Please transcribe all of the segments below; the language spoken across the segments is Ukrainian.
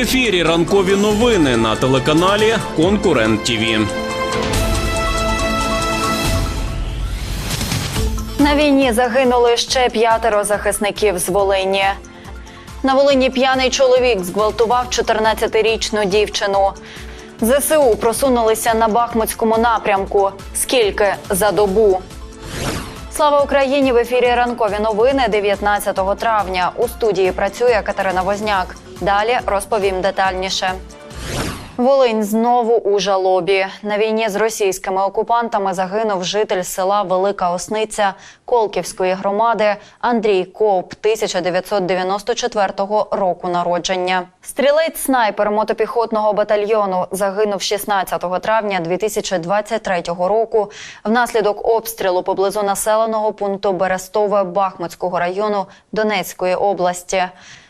ефірі ранкові новини на телеканалі Конкурент ТІВІ. На війні загинули ще п'ятеро захисників з Волині. На Волині п'яний чоловік зґвалтував 14-річну дівчину. ЗСУ просунулися на Бахмутському напрямку. Скільки за добу? Слава Україні! В ефірі ранкові новини 19 травня. У студії працює Катерина Возняк. Далі розповім детальніше. Волинь знову у жалобі. На війні з російськими окупантами загинув житель села Велика Осниця Колківської громади Андрій Коп 1994 року народження. Стрілець снайпер мотопіхотного батальйону загинув 16 травня 2023 року внаслідок обстрілу поблизу населеного пункту Берестове Бахмутського району Донецької області.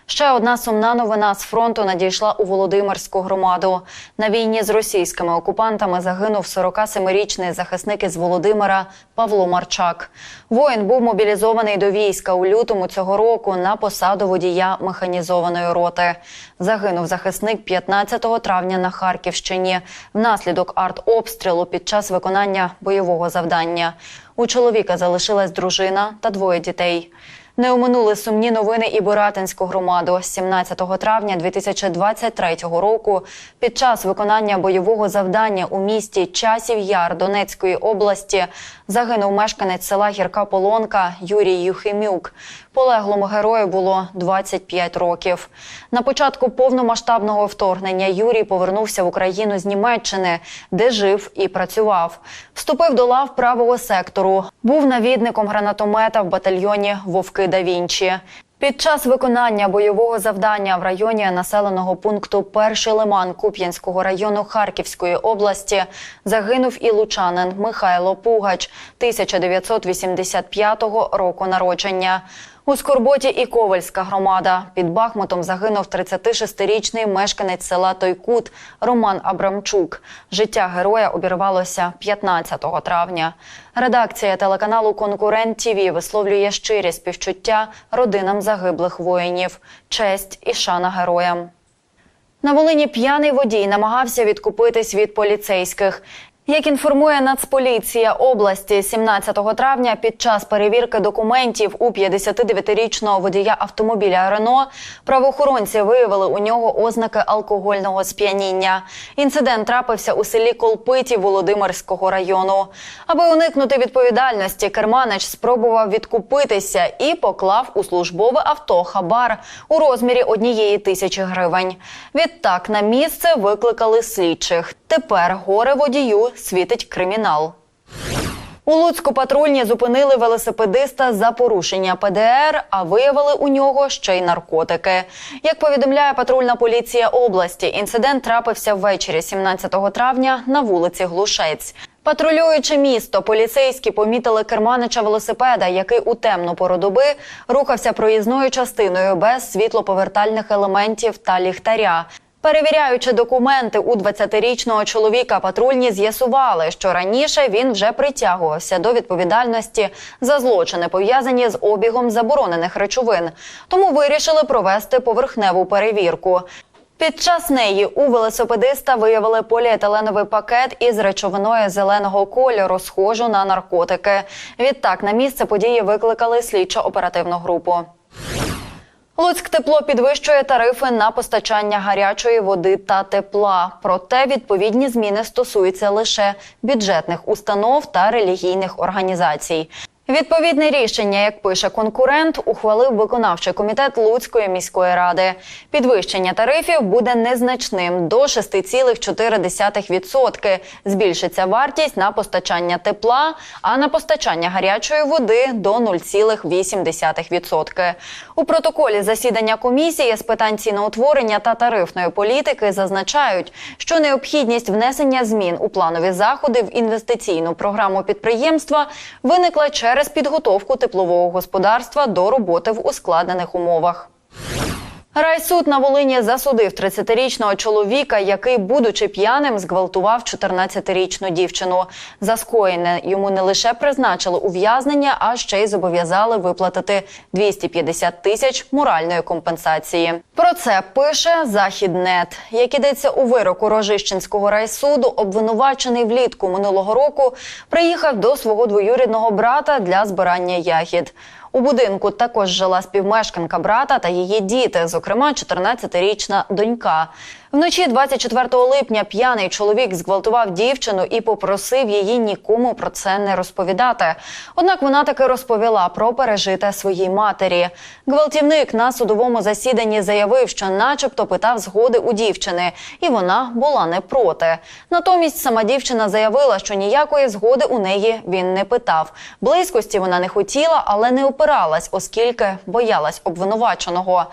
Ще одна сумна новина з фронту надійшла у Володимирську громаду. На війні з російськими окупантами загинув 47-річний захисник із Володимира Павло Марчак. Воїн був мобілізований до війська у лютому цього року на посаду водія механізованої роти. Загинув захисник 15 травня на Харківщині внаслідок артобстрілу під час виконання бойового завдання. У чоловіка залишилась дружина та двоє дітей. Не оминули сумні новини і Боратинську громаду. 17 травня 2023 року під час виконання бойового завдання у місті Часів Яр Донецької області загинув мешканець села Гірка Полонка Юрій Юхимюк. Полеглому герою було 25 років. На початку повномасштабного вторгнення Юрій повернувся в Україну з Німеччини, де жив і працював. Вступив до лав правого сектору. Був навідником гранатомета в батальйоні Вовки да Вінчі. Під час виконання бойового завдання в районі населеного пункту Перший Лиман Куп'янського району Харківської області загинув і лучанин Михайло Пугач 1985 року народження. У Скорботі і Ковальська громада під Бахмутом загинув 36-річний мешканець села Тойкут Роман Абрамчук. Життя героя обірвалося 15 травня. Редакція телеканалу Конкурент ТІВІ висловлює щирі співчуття родинам загиблих воїнів. Честь і шана героям. На Волині п'яний водій намагався відкупитись від поліцейських. Як інформує Нацполіція області, 17 травня під час перевірки документів у 59-річного водія автомобіля Рено правоохоронці виявили у нього ознаки алкогольного сп'яніння. Інцидент трапився у селі Колпиті Володимирського району. Аби уникнути відповідальності, керманич спробував відкупитися і поклав у службове авто хабар у розмірі однієї тисячі гривень. Відтак на місце викликали слідчих. Тепер горе водію світить кримінал. У Луцьку патрульні зупинили велосипедиста за порушення ПДР, а виявили у нього ще й наркотики. Як повідомляє патрульна поліція області, інцидент трапився ввечері 17 травня на вулиці Глушець. Патрулюючи місто, поліцейські помітили керманича велосипеда, який у темну пору доби рухався проїзною частиною без світлоповертальних елементів та ліхтаря. Перевіряючи документи у 20-річного чоловіка, патрульні з'ясували, що раніше він вже притягувався до відповідальності за злочини, пов'язані з обігом заборонених речовин. Тому вирішили провести поверхневу перевірку. Під час неї у велосипедиста виявили поліетиленовий пакет із речовиною зеленого кольору, схожу на наркотики. Відтак на місце події викликали слідчо-оперативну групу. Луцьк тепло підвищує тарифи на постачання гарячої води та тепла. Проте відповідні зміни стосуються лише бюджетних установ та релігійних організацій. Відповідне рішення, як пише конкурент, ухвалив виконавчий комітет Луцької міської ради. Підвищення тарифів буде незначним до 6,4%. Збільшиться вартість на постачання тепла, а на постачання гарячої води до 0,8%. У протоколі засідання комісії з питань ціноутворення та тарифної політики зазначають, що необхідність внесення змін у планові заходи в інвестиційну програму підприємства виникла через підготовку теплового господарства до роботи в ускладнених умовах. Райсуд на Волині засудив 30-річного чоловіка, який, будучи п'яним, зґвалтував 14-річну дівчину. За скоєне йому не лише призначили ув'язнення, а ще й зобов'язали виплатити 250 тисяч моральної компенсації. Про це пише Західнет. Як ідеться у вироку Рожищенського райсуду, обвинувачений влітку минулого року приїхав до свого двоюрідного брата для збирання ягід. У будинку також жила співмешканка брата та її діти, зокрема 14-річна донька. Вночі 24 липня п'яний чоловік зґвалтував дівчину і попросив її нікому про це не розповідати. Однак вона таки розповіла про пережите своїй матері. Гвалтівник на судовому засіданні заявив, що, начебто, питав згоди у дівчини, і вона була не проти. Натомість сама дівчина заявила, що ніякої згоди у неї він не питав. Близькості вона не хотіла, але не опиралась, оскільки боялась обвинуваченого.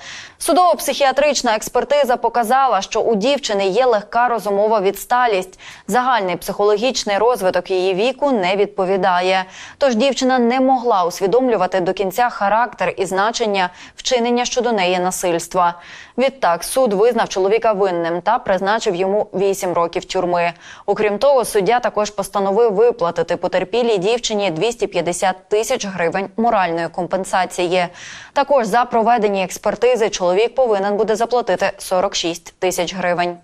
Судово-психіатрична експертиза показала, що у дівчини є легка розумова відсталість. Загальний психологічний розвиток її віку не відповідає. Тож дівчина не могла усвідомлювати до кінця характер і значення вчинення щодо неї насильства. Відтак суд визнав чоловіка винним та призначив йому 8 років тюрми. Окрім того, суддя також постановив виплатити потерпілій дівчині 250 тисяч гривень моральної компенсації. Також за проведені експертизи чоловік повинен буде заплатити 46 тисяч гривень.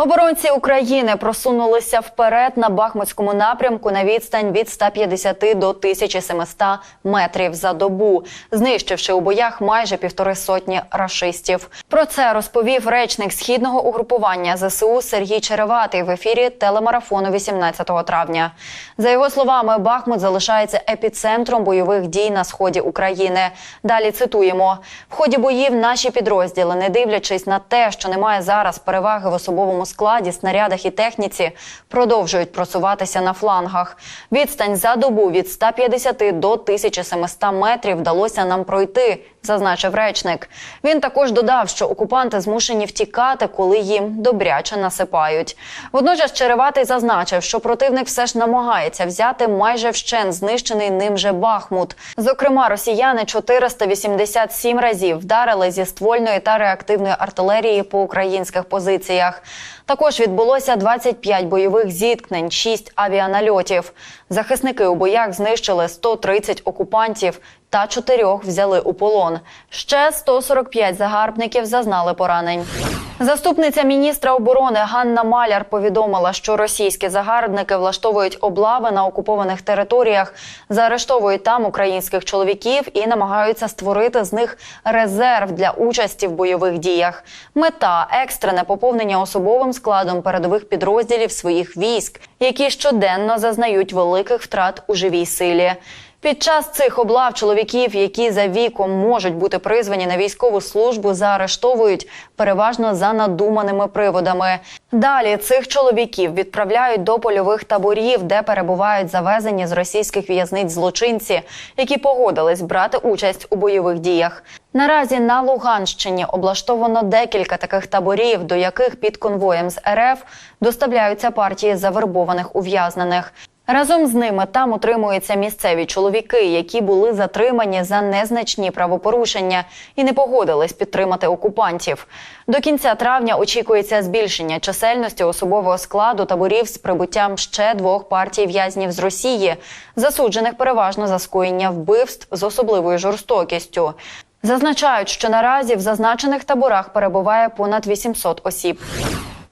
Оборонці України просунулися вперед на Бахмутському напрямку на відстань від 150 до 1700 метрів за добу, знищивши у боях майже півтори сотні рашистів. Про це розповів речник східного угрупування ЗСУ Сергій Череватий в ефірі телемарафону 18 травня. За його словами, Бахмут залишається епіцентром бойових дій на сході України. Далі цитуємо: в ході боїв наші підрозділи, не дивлячись на те, що немає зараз переваги в особовому складі, снарядах і техніці, продовжують просуватися на флангах. Відстань за добу від 150 до 1700 метрів вдалося нам пройти, зазначив речник. Він також додав, що окупанти змушені втікати, коли їм добряче насипають. Водночас Череватий зазначив, що противник все ж намагається взяти майже вщен знищений ним же Бахмут. Зокрема, росіяни 487 разів вдарили зі ствольної та реактивної артилерії по українських позиціях. Також відбулося 25 бойових зіткнень, 6 авіанальотів. Захисники у боях знищили 130 окупантів та чотирьох взяли у полон. Ще 145 загарбників зазнали поранень. Заступниця міністра оборони Ганна Маляр повідомила, що російські загарбники влаштовують облави на окупованих територіях, заарештовують там українських чоловіків і намагаються створити з них резерв для участі в бойових діях. Мета екстрене поповнення особовим складом передових підрозділів своїх військ, які щоденно зазнають великих втрат у живій силі. Під час цих облав чоловіків, які за віком можуть бути призвані на військову службу, заарештовують переважно за надуманими приводами. Далі цих чоловіків відправляють до польових таборів, де перебувають завезені з російських в'язниць злочинці, які погодились брати участь у бойових діях. Наразі на Луганщині облаштовано декілька таких таборів, до яких під конвоєм з РФ доставляються партії завербованих ув'язнених. Разом з ними там утримуються місцеві чоловіки, які були затримані за незначні правопорушення і не погодились підтримати окупантів. До кінця травня очікується збільшення чисельності особового складу таборів з прибуттям ще двох партій в'язнів з Росії, засуджених переважно за скоєння вбивств з особливою жорстокістю. Зазначають, що наразі в зазначених таборах перебуває понад 800 осіб.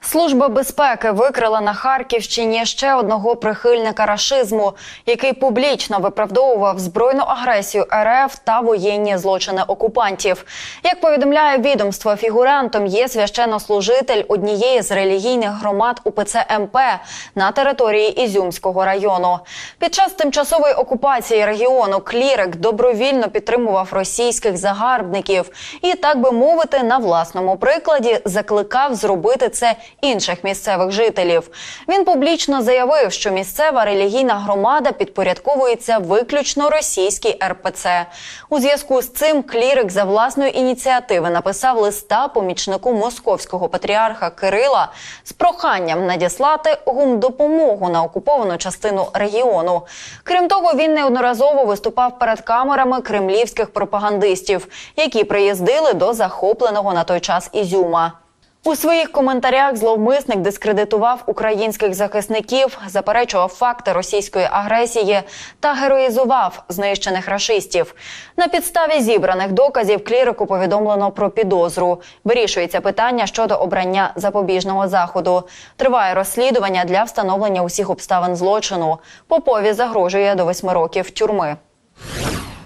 Служба безпеки викрила на Харківщині ще одного прихильника рашизму, який публічно виправдовував збройну агресію РФ та воєнні злочини окупантів. Як повідомляє відомство, фігурантом є священнослужитель однієї з релігійних громад УПЦ МП на території Ізюмського району. Під час тимчасової окупації регіону клірик добровільно підтримував російських загарбників і, так би мовити, на власному прикладі закликав зробити це інших місцевих жителів. Він публічно заявив, що місцева релігійна громада підпорядковується виключно російській РПЦ. У зв'язку з цим клірик за власної ініціативи написав листа помічнику московського патріарха Кирила з проханням надіслати гумдопомогу на окуповану частину регіону. Крім того, він неодноразово виступав перед камерами кремлівських пропагандистів, які приїздили до захопленого на той час Ізюма. У своїх коментарях зловмисник дискредитував українських захисників, заперечував факти російської агресії та героїзував знищених рашистів. На підставі зібраних доказів клірику повідомлено про підозру. Вирішується питання щодо обрання запобіжного заходу. Триває розслідування для встановлення усіх обставин злочину. Попові загрожує до восьми років тюрми.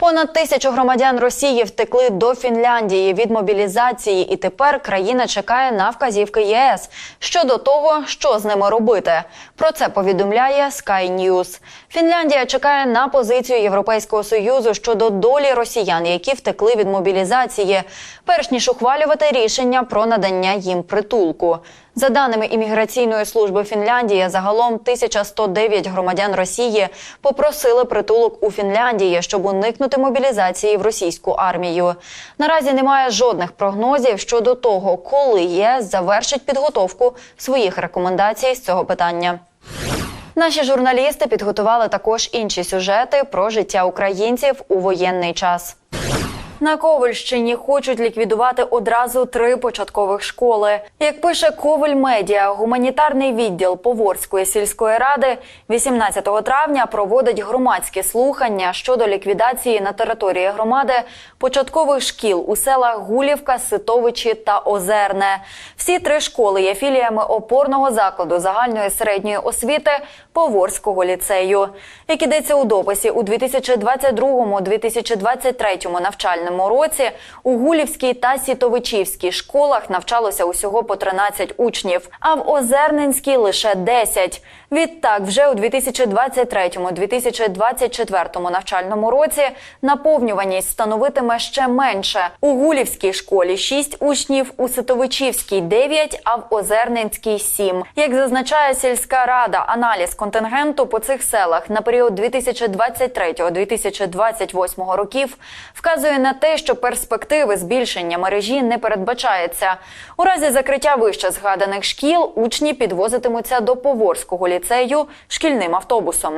Понад тисячу громадян Росії втекли до Фінляндії від мобілізації, і тепер країна чекає на вказівки ЄС щодо того, що з ними робити. Про це повідомляє Sky News. Фінляндія чекає на позицію Європейського союзу щодо долі росіян, які втекли від мобілізації, перш ніж ухвалювати рішення про надання їм притулку. За даними імміграційної служби Фінляндії, загалом 1109 громадян Росії попросили притулок у Фінляндії, щоб уникнути мобілізації в російську армію. Наразі немає жодних прогнозів щодо того, коли ЄС завершить підготовку своїх рекомендацій з цього питання. Наші журналісти підготували також інші сюжети про життя українців у воєнний час. На Ковальщині хочуть ліквідувати одразу три початкових школи. Як пише Коваль Медіа, гуманітарний відділ Поворської сільської ради 18 травня проводить громадські слухання щодо ліквідації на території громади початкових шкіл у селах Гулівка, Ситовичі та Озерне. Всі три школи є філіями опорного закладу загальної середньої освіти Поворського ліцею. Як ідеться у дописі, у 2022-2023 навчальному році у Гулівській та Сітовичівській школах навчалося усього по 13 учнів, а в Озерненській лише 10. Відтак, вже у 2023-2024 навчальному році наповнюваність становитиме ще менше. У Гулівській школі 6 учнів, у Ситовичівській 9, а в Озерненській 7. Як зазначає сільська рада, аналіз контингенту по цих селах на період 2023-2028 років вказує на те, що перспективи збільшення мережі не передбачається. У разі закриття вище згаданих шкіл учні підвозитимуться до Поворського ліцею шкільним автобусом.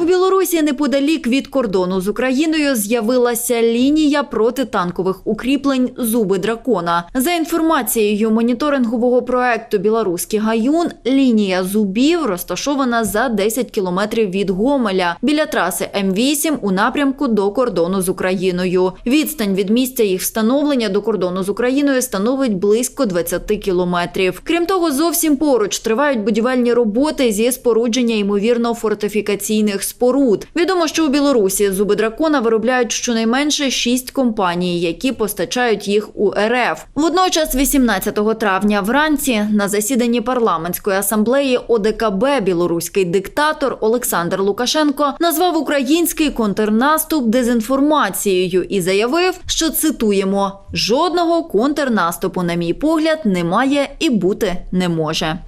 У Білорусі неподалік від кордону з Україною з'явилася лінія протитанкових укріплень Зуби дракона. За інформацією моніторингового проекту Білоруський гаюн, лінія зубів розташована за 10 кілометрів від Гомеля біля траси М8 у напрямку до кордону з Україною. Відстань від місця їх встановлення до кордону з Україною становить близько 20 кілометрів. Крім того, зовсім поруч тривають будівельні роботи зі спорудження ймовірно фортифікаційних споруд. Відомо, що у Білорусі зуби дракона виробляють щонайменше шість компаній, які постачають їх у РФ. Водночас, 18 травня вранці на засіданні парламентської асамблеї ОДКБ білоруський диктатор Олександр Лукашенко назвав український контрнаступ дезінформацією і заявив, що цитуємо: жодного контрнаступу, на мій погляд, немає і бути не може.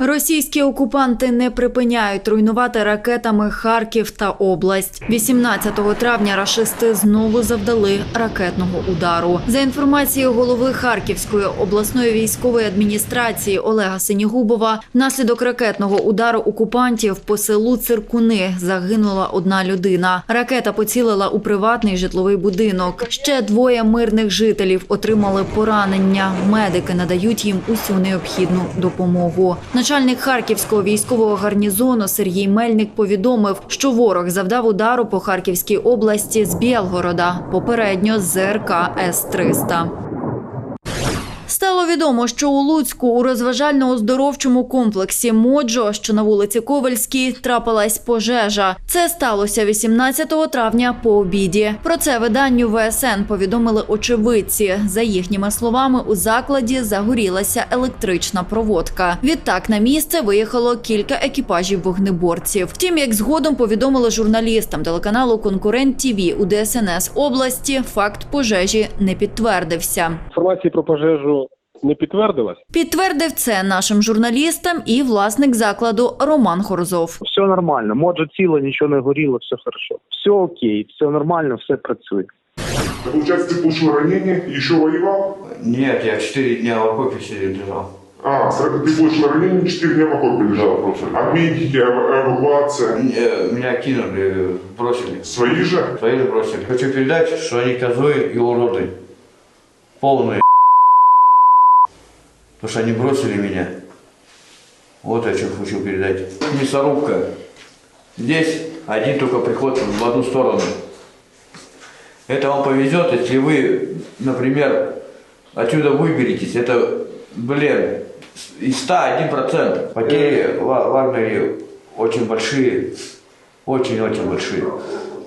Російські окупанти не припиняють руйнувати ракетами Харків та область. 18 травня рашисти знову завдали ракетного удару. За інформацією голови Харківської обласної військової адміністрації Олега Синігубова, внаслідок ракетного удару окупантів по селу Циркуни загинула одна людина. Ракета поцілила у приватний житловий будинок. Ще двоє мирних жителів отримали поранення. Медики надають їм усю необхідну допомогу. Начальник Харківського військового гарнізону Сергій Мельник повідомив, що ворог завдав удару по Харківській області з Білгорода, попередньо з ЗРК С-300. Стало відомо, що у Луцьку у розважально-оздоровчому комплексі Моджо, що на вулиці Ковальській, трапилась пожежа. Це сталося 18 травня по обіді. Про це виданню ВСН повідомили очевидці. За їхніми словами, у закладі загорілася електрична проводка. Відтак на місце виїхало кілька екіпажів вогнеборців. Втім, як згодом повідомили журналістам телеканалу Конкурент ТІВІ у ДСНС області, факт пожежі не підтвердився. Інформації про пожежу не підтвердилась. Підтвердив це нашим журналістам і власник закладу Роман Хорзов. Все нормально, моджо ціло, нічого не горіло, все хорошо. Все окей, все нормально, все працює. Получается, ты получил ранение, еще воевал? Нет, я четыре дня в окопе сидел, лежал. А, сразу ты получил ранение, 4 дня в окопе лежал. Да, просто. А медики, эва- эвакуация? Э, Меня кинули, бросили. Свои же? Свои же бросили. Хочу передать, что они козлы и уроды. Полные. Потому что они бросили меня. Вот я что хочу передать. Мясорубка. Здесь один только приход в одну сторону. Это вам повезет, если вы, например, отсюда выберетесь. Это, блин, из 100 1%. Потери в, в армии очень большие. Очень-очень большие.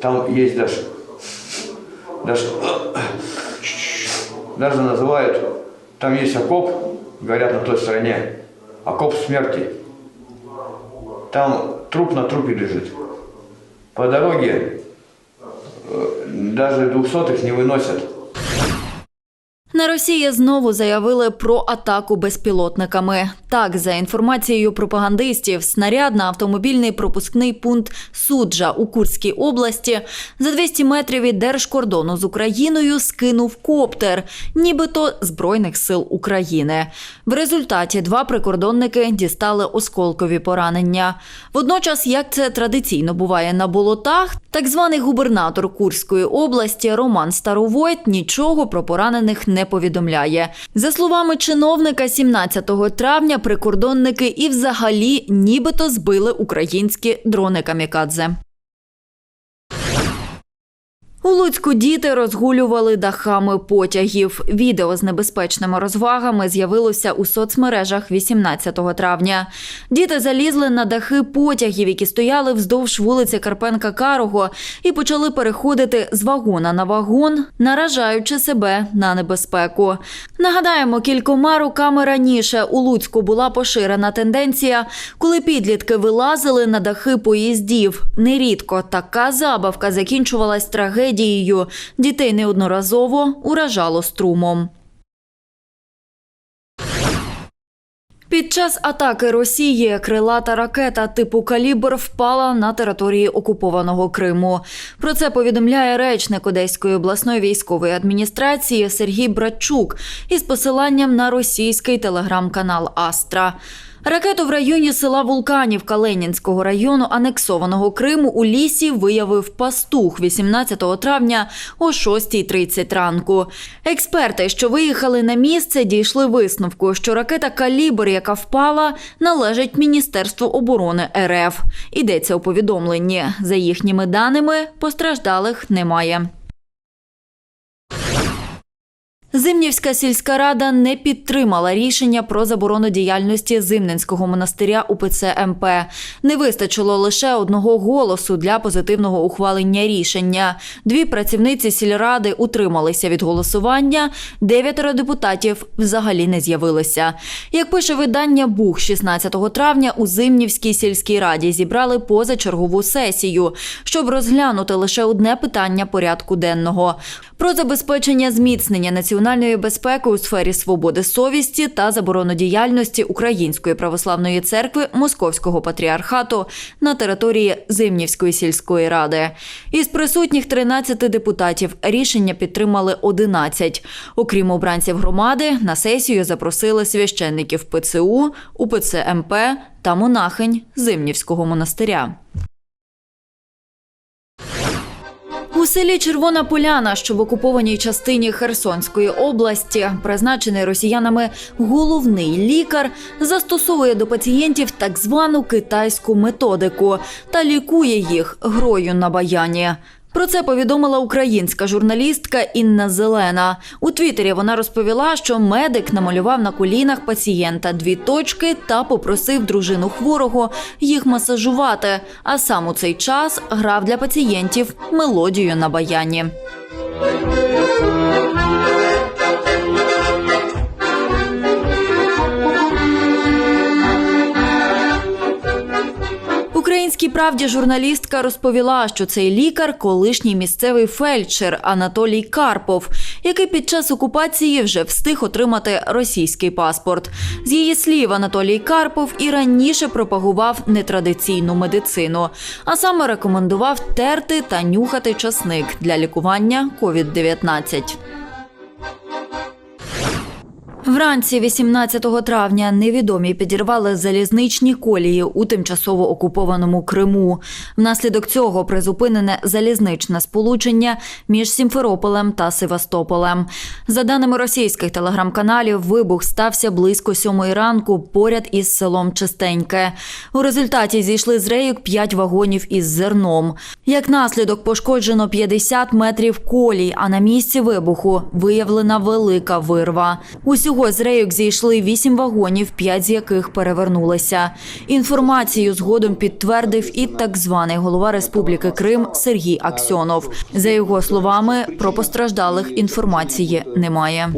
Там есть даже, даже, даже называют, там есть окоп, говорят на той стороне, окоп смерти. Там труп на трупе лежит. По дороге э, даже двухсотых не выносят. На Росії знову заявили про атаку безпілотниками. Так, за інформацією пропагандистів, снаряд на автомобільний пропускний пункт Суджа у Курській області за 200 метрів від держкордону з Україною скинув коптер, нібито Збройних сил України. В результаті два прикордонники дістали осколкові поранення. Водночас, як це традиційно буває на болотах, так званий губернатор Курської області Роман Старовойт нічого про поранених не повідомляє. За словами чиновника, 17 травня прикордонники і взагалі нібито збили українські дрони камікадзе. У Луцьку діти розгулювали дахами потягів. Відео з небезпечними розвагами з'явилося у соцмережах 18 травня. Діти залізли на дахи потягів, які стояли вздовж вулиці Карпенка Карого, і почали переходити з вагона на вагон, наражаючи себе на небезпеку. Нагадаємо, кількома роками раніше у Луцьку була поширена тенденція, коли підлітки вилазили на дахи поїздів. Нерідко така забавка закінчувалась трагедією. Дітей неодноразово уражало струмом. Під час атаки Росії крилата ракета типу «Калібр» впала на території окупованого Криму. Про це повідомляє речник Одеської обласної військової адміністрації Сергій Братчук із посиланням на російський телеграм-канал Астра. Ракету в районі села Вулканівка Ленінського району анексованого Криму у лісі виявив пастух 18 травня о 6.30 ранку. Експерти, що виїхали на місце, дійшли висновку, що ракета «Калібр», яка впала, належить Міністерству оборони РФ. Йдеться у повідомленні. За їхніми даними, постраждалих немає. Зимнівська сільська рада не підтримала рішення про заборону діяльності Зимненського монастиря УПЦ МП. Не вистачило лише одного голосу для позитивного ухвалення рішення. Дві працівниці сільради утрималися від голосування. Дев'ятеро депутатів взагалі не з'явилися. Як пише видання Бух 16 травня, у Зимнівській сільській раді зібрали позачергову сесію, щоб розглянути лише одне питання порядку денного про забезпечення зміцнення національної безпеки у сфері свободи совісті та заборону діяльності Української православної церкви Московського патріархату на території Зимнівської сільської ради. Із присутніх 13 депутатів рішення підтримали 11. Окрім обранців громади, на сесію запросили священників ПЦУ, УПЦ МП та монахинь Зимнівського монастиря. У селі Червона Поляна, що в окупованій частині Херсонської області, призначений росіянами головний лікар, застосовує до пацієнтів так звану китайську методику та лікує їх грою на баяні. Про це повідомила українська журналістка Інна Зелена. У Твіттері вона розповіла, що медик намалював на колінах пацієнта дві точки та попросив дружину хворого їх масажувати. А сам у цей час грав для пацієнтів мелодію на баяні. Українські правді журналістка розповіла, що цей лікар колишній місцевий фельдшер Анатолій Карпов, який під час окупації вже встиг отримати російський паспорт. З її слів, Анатолій Карпов і раніше пропагував нетрадиційну медицину, а саме рекомендував терти та нюхати часник для лікування COVID-19. Вранці 18 травня невідомі підірвали залізничні колії у тимчасово окупованому Криму. Внаслідок цього призупинене залізничне сполучення між Сімферополем та Севастополем. За даними російських телеграм-каналів, вибух стався близько сьомої ранку поряд із селом Чистеньке. У результаті зійшли з рейок 5 вагонів із зерном. Як наслідок пошкоджено 50 метрів колій, а на місці вибуху виявлена велика вирва. Усього з рейок зійшли вісім вагонів, п'ять з яких перевернулися. Інформацію згодом підтвердив і так званий голова Республіки Крим Сергій Аксьонов. За його словами, про постраждалих інформації немає.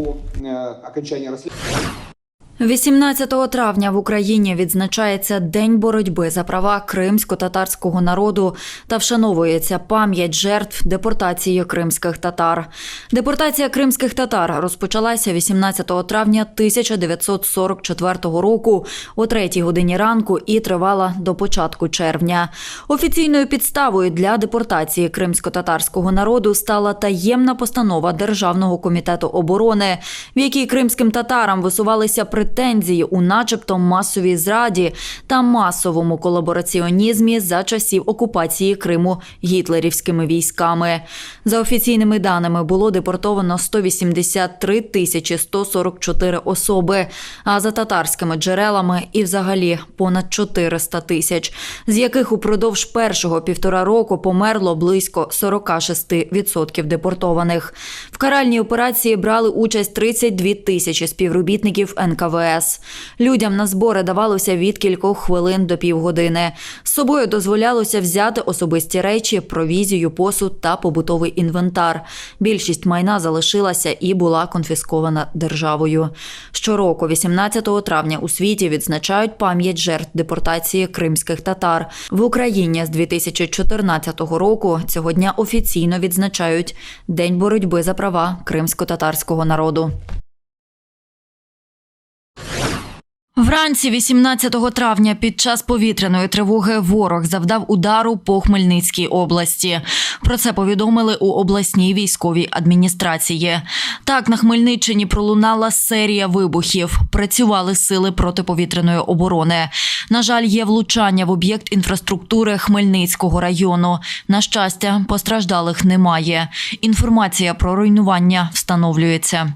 По э, окончании расследования 18 травня в Україні відзначається День боротьби за права кримсько-татарського народу та вшановується пам'ять жертв депортації кримських татар. Депортація кримських татар розпочалася 18 травня 1944 року о 3 годині ранку і тривала до початку червня. Офіційною підставою для депортації кримсько-татарського народу стала таємна постанова Державного комітету оборони, в якій кримським татарам висувалися претензії у начебто масовій зраді та масовому колабораціонізмі за часів окупації Криму гітлерівськими військами. За офіційними даними було депортовано 183 тисячі 144 особи, а за татарськими джерелами і взагалі понад 400 тисяч, з яких упродовж першого півтора року померло близько 46% депортованих. В каральній операції брали участь 32 тисячі співробітників НКВС. Людям на збори давалося від кількох хвилин до півгодини. З собою дозволялося взяти особисті речі, провізію, посуд та побутовий інвентар. Більшість майна залишилася і була конфіскована державою. Щороку, 18 травня, у світі відзначають пам'ять жертв депортації кримських татар. В Україні з 2014 року цього дня офіційно відзначають День боротьби за права кримсько-татарського народу. Вранці 18 травня під час повітряної тривоги ворог завдав удару по Хмельницькій області. Про це повідомили у обласній військовій адміністрації. Так, на Хмельниччині пролунала серія вибухів. Працювали сили протиповітряної оборони. На жаль, є влучання в об'єкт інфраструктури Хмельницького району. На щастя, постраждалих немає. Інформація про руйнування встановлюється.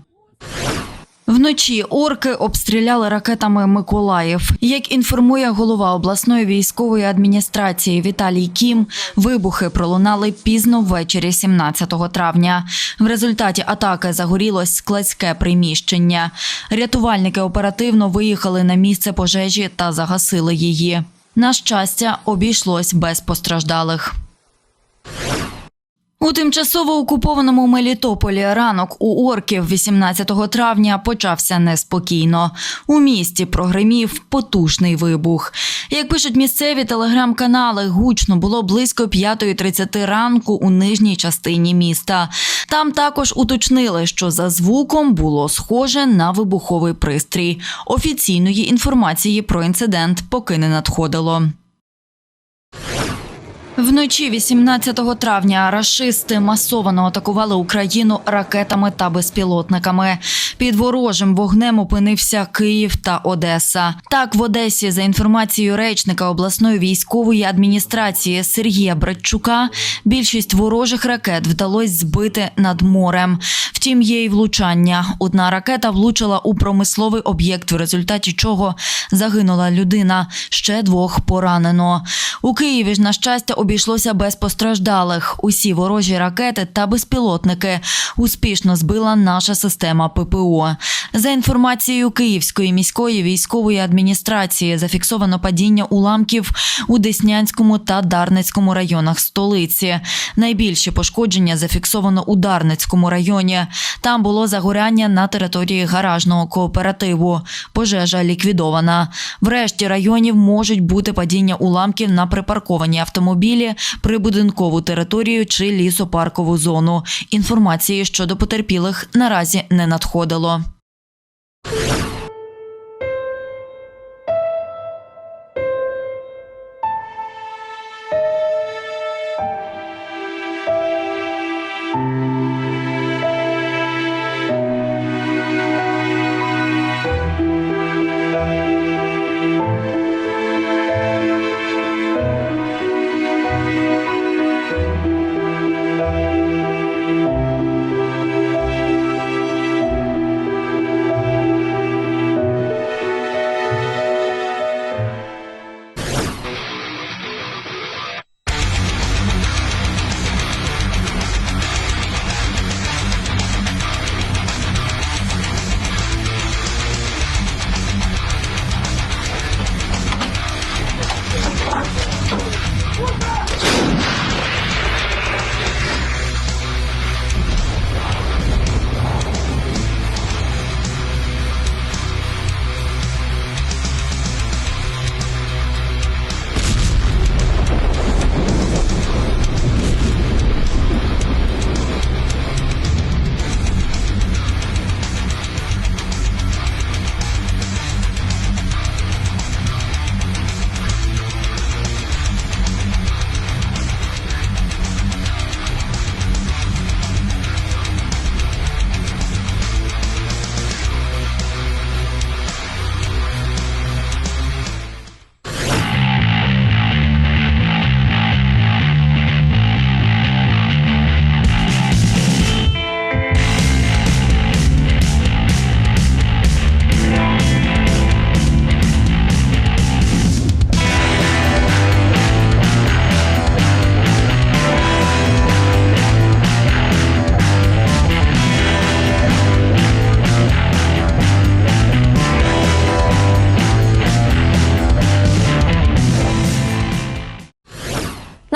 Вночі орки обстріляли ракетами Миколаїв. Як інформує голова обласної військової адміністрації Віталій Кім, вибухи пролунали пізно ввечері 17 травня. В результаті атаки загорілось складське приміщення. Рятувальники оперативно виїхали на місце пожежі та загасили її. На щастя, обійшлось без постраждалих. У тимчасово окупованому Мелітополі ранок у орків 18 травня почався неспокійно. У місті прогримів потужний вибух. Як пишуть місцеві телеграм-канали, гучно було близько 5.30 ранку у нижній частині міста. Там також уточнили, що за звуком було схоже на вибуховий пристрій. Офіційної інформації про інцидент поки не надходило. Вночі 18 травня рашисти масово атакували Україну ракетами та безпілотниками. Під ворожим вогнем опинився Київ та Одеса. Так, в Одесі, за інформацією речника обласної військової адміністрації Сергія Братчука, більшість ворожих ракет вдалося збити над морем. Втім, є й влучання. Одна ракета влучила у промисловий об'єкт, в результаті чого загинула людина. Ще двох поранено. У Києві ж на щастя обійшлося без постраждалих. Усі ворожі ракети та безпілотники успішно збила наша система ППО. За інформацією Київської міської військової адміністрації, зафіксовано падіння уламків у Деснянському та Дарницькому районах столиці. Найбільші пошкодження зафіксовано у Дарницькому районі. Там було загоряння на території гаражного кооперативу. Пожежа ліквідована. В решті районів можуть бути падіння уламків на припарковані автомобілі, прибудинкову територію чи лісопаркову зону. Інформації щодо потерпілих наразі не надходило.